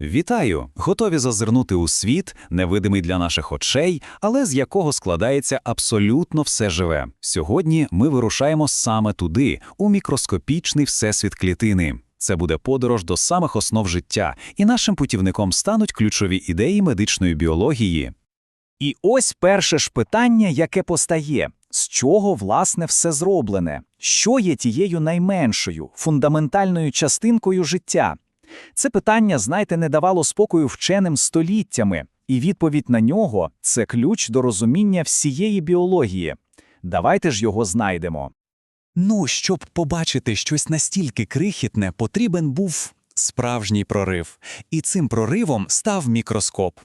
Вітаю! Готові зазирнути у світ, невидимий для наших очей, але з якого складається абсолютно все живе. Сьогодні ми вирушаємо саме туди, у мікроскопічний всесвіт клітини. Це буде подорож до самих основ життя, і нашим путівником стануть ключові ідеї медичної біології. І ось перше ж питання, яке постає: з чого власне все зроблене? Що є тією найменшою, фундаментальною частинкою життя? Це питання, знаєте, не давало спокою вченим століттями, і відповідь на нього це ключ до розуміння всієї біології. Давайте ж його знайдемо. Ну, щоб побачити щось настільки крихітне, потрібен був справжній прорив. І цим проривом став мікроскоп.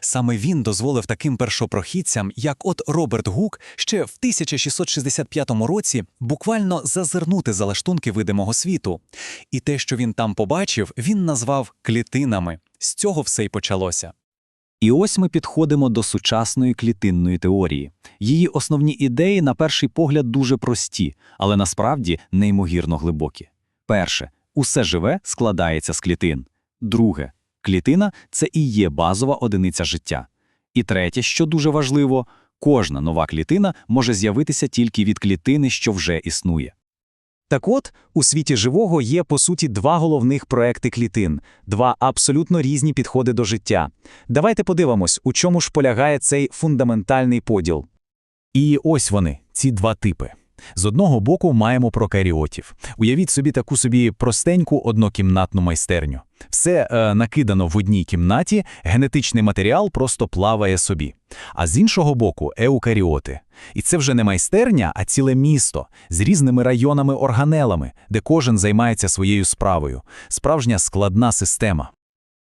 Саме він дозволив таким першопрохідцям, як от Роберт Гук, ще в 1665 році буквально зазирнути за лаштунки видимого світу. І те, що він там побачив, він назвав клітинами. З цього все й почалося. І ось ми підходимо до сучасної клітинної теорії. Її основні ідеї, на перший погляд, дуже прості, але насправді неймовірно глибокі. Перше, усе живе складається з клітин. Друге, клітина це і є базова одиниця життя. І третє, що дуже важливо, кожна нова клітина може з'явитися тільки від клітини, що вже існує. Так от, у світі живого є, по суті, два головних проекти клітин, два абсолютно різні підходи до життя. Давайте подивимось, у чому ж полягає цей фундаментальний поділ. І ось вони, ці два типи. З одного боку маємо прокаріотів. Уявіть собі таку собі простеньку однокімнатну майстерню. Все е, накидано в одній кімнаті, генетичний матеріал просто плаває собі. А з іншого боку еукаріоти. І це вже не майстерня, а ціле місто з різними районами-органелами, де кожен займається своєю справою. Справжня складна система.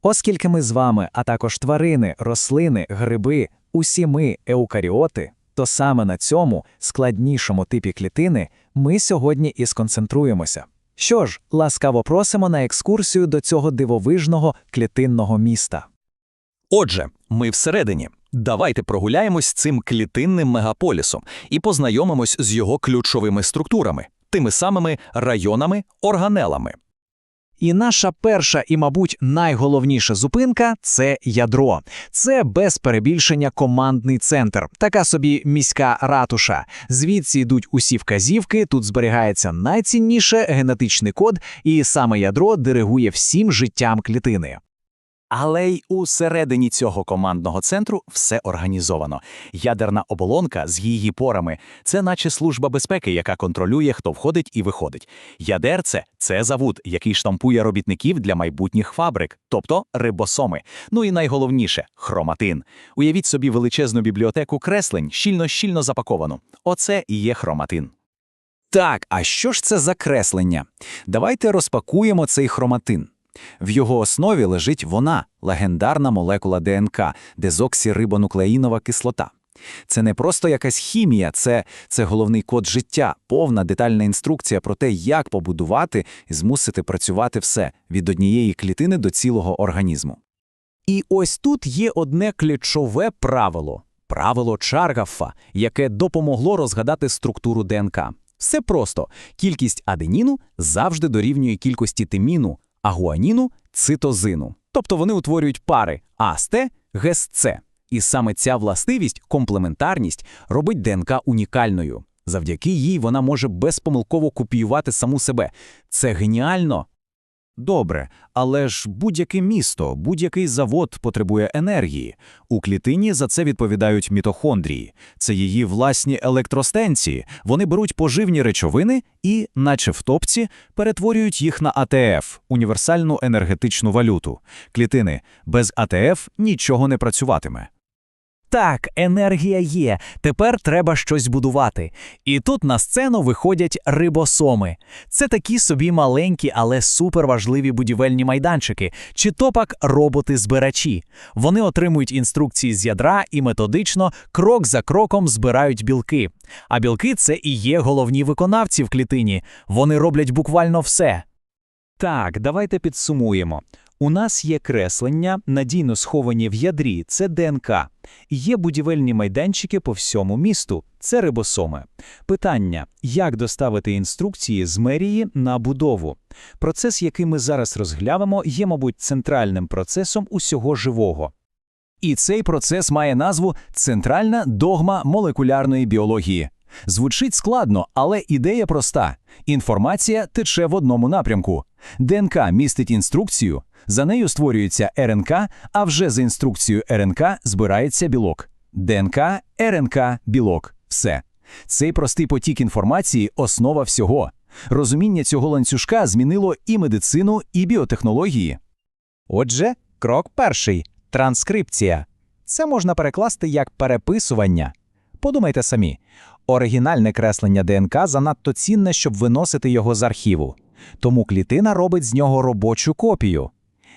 Оскільки ми з вами, а також тварини, рослини, гриби, усі ми еукаріоти, то саме на цьому складнішому типі клітини ми сьогодні і сконцентруємося. Що ж, ласкаво просимо на екскурсію до цього дивовижного клітинного міста. Отже, ми всередині. Давайте прогуляємось цим клітинним мегаполісом і познайомимось з його ключовими структурами, тими самими районами, органелами. І наша перша і, мабуть, найголовніша зупинка це ядро. Це без перебільшення командний центр, така собі міська ратуша. Звідси йдуть усі вказівки, тут зберігається найцінніше генетичний код, і саме ядро диригує всім життям клітини. Але й усередині цього командного центру все організовано. Ядерна оболонка з її порами це наче служба безпеки, яка контролює, хто входить і виходить. Ядерце це завод, який штампує робітників для майбутніх фабрик, тобто рибосоми. Ну і найголовніше хроматин. Уявіть собі величезну бібліотеку креслень, щільно-щільно запаковану. Оце і є хроматин. Так, а що ж це за креслення? Давайте розпакуємо цей хроматин. В його основі лежить вона, легендарна молекула ДНК, дезоксирибонуклеїнова кислота. Це не просто якась хімія, це, це головний код життя, повна детальна інструкція про те, як побудувати і змусити працювати все від однієї клітини до цілого організму. І ось тут є одне ключове правило правило Чаргафа, яке допомогло розгадати структуру ДНК. Все просто кількість аденіну завжди дорівнює кількості тиміну, а гуаніну цитозину. Тобто вони утворюють пари АСТ, ГСЦ. І саме ця властивість, комплементарність, робить ДНК унікальною. Завдяки їй вона може безпомилково копіювати саму себе. Це геніально. Добре, але ж будь-яке місто, будь-який завод потребує енергії. У клітині за це відповідають мітохондрії. Це її власні електростанції. Вони беруть поживні речовини і, наче в топці, перетворюють їх на АТФ – універсальну енергетичну валюту. Клітини без АТФ нічого не працюватиме. Так, енергія є. Тепер треба щось будувати. І тут на сцену виходять рибосоми. Це такі собі маленькі, але суперважливі будівельні майданчики, чи то пак роботи-збирачі. Вони отримують інструкції з ядра і методично, крок за кроком збирають білки. А білки це і є головні виконавці в клітині. Вони роблять буквально все. Так, давайте підсумуємо. У нас є креслення, надійно сховані в ядрі, це ДНК. Є будівельні майданчики по всьому місту, це рибосоми. Питання, як доставити інструкції з мерії на будову? Процес, який ми зараз розглянемо, є, мабуть, центральним процесом усього живого. І цей процес має назву «Центральна догма молекулярної біології». Звучить складно, але ідея проста. Інформація тече в одному напрямку. ДНК містить інструкцію, за нею створюється РНК, а вже за інструкцією РНК збирається білок. ДНК, РНК, білок. Все. Цей простий потік інформації – основа всього. Розуміння цього ланцюжка змінило і медицину, і біотехнології. Отже, крок перший транскрипція. Це можна перекласти як переписування. Подумайте самі, оригінальне креслення ДНК занадто цінне, щоб виносити його з архіву. Тому клітина робить з нього робочу копію.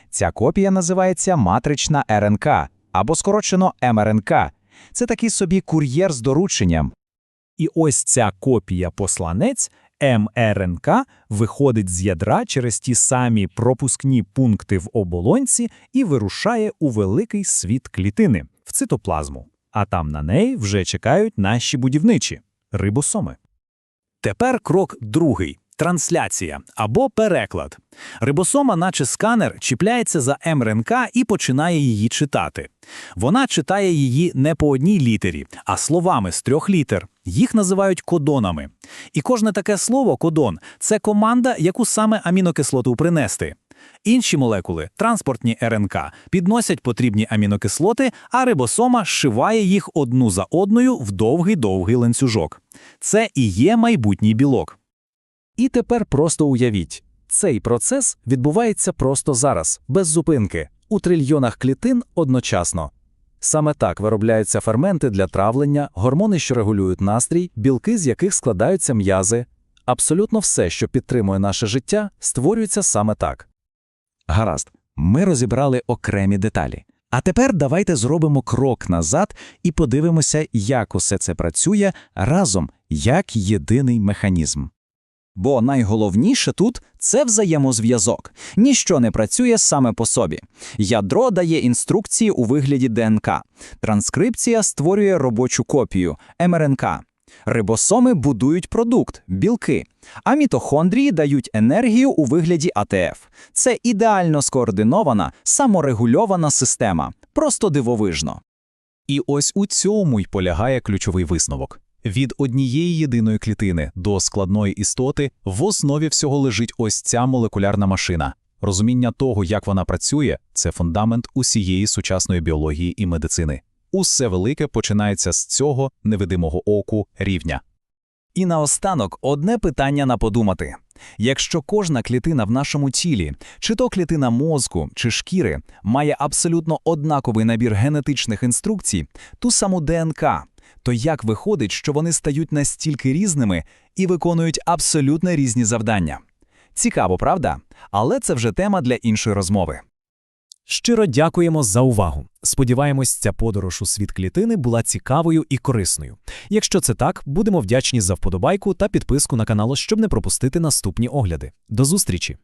Ця копія називається матрична РНК або скорочено МРНК. Це такий собі кур'єр з дорученням. І ось ця копія-посланець МРНК виходить з ядра через ті самі пропускні пункти в оболонці і вирушає у великий світ клітини в цитоплазму. А там на неї вже чекають наші будівничі рибосоми. Тепер крок другий. Трансляція або переклад. Рибосома, наче сканер, чіпляється за МРНК і починає її читати. Вона читає її не по одній літері, а словами з трьох літер. Їх називають кодонами. І кожне таке слово кодон це команда, яку саме амінокислоту принести. Інші молекули, транспортні РНК, підносять потрібні амінокислоти, а рибосома зшиває їх одну за одною в довгий-довгий ланцюжок. Це і є майбутній білок. І тепер просто уявіть, цей процес відбувається просто зараз, без зупинки, у трильйонах клітин одночасно. Саме так виробляються ферменти для травлення, гормони, що регулюють настрій, білки, з яких складаються м'язи. Абсолютно все, що підтримує наше життя, створюється саме так. Гаразд, ми розібрали окремі деталі. А тепер давайте зробимо крок назад і подивимося, як усе це працює разом, як єдиний механізм. Бо найголовніше тут це взаємозв'язок. Ніщо не працює саме по собі. Ядро дає інструкції у вигляді ДНК. Транскрипція створює робочу копію МРНК. Рибосоми будують продукт білки, а мітохондрії дають енергію у вигляді АТФ. Це ідеально скоординована, саморегульована система. Просто дивовижно. І ось у цьому й полягає ключовий висновок. Від однієї єдиної клітини до складної істоти в основі всього лежить ось ця молекулярна машина. Розуміння того, як вона працює, це фундамент усієї сучасної біології і медицини. Усе велике починається з цього невидимого оку рівня. І наостанок одне питання на подумати. Якщо кожна клітина в нашому тілі, чи то клітина мозку, чи шкіри, має абсолютно однаковий набір генетичних інструкцій, ту саму ДНК, то як виходить, що вони стають настільки різними і виконують абсолютно різні завдання? Цікаво, правда? Але це вже тема для іншої розмови. Щиро дякуємо за увагу. Сподіваємось, ця подорож у світ клітини була цікавою і корисною. Якщо це так, будемо вдячні за вподобайку та підписку на канал, щоб не пропустити наступні огляди. До зустрічі!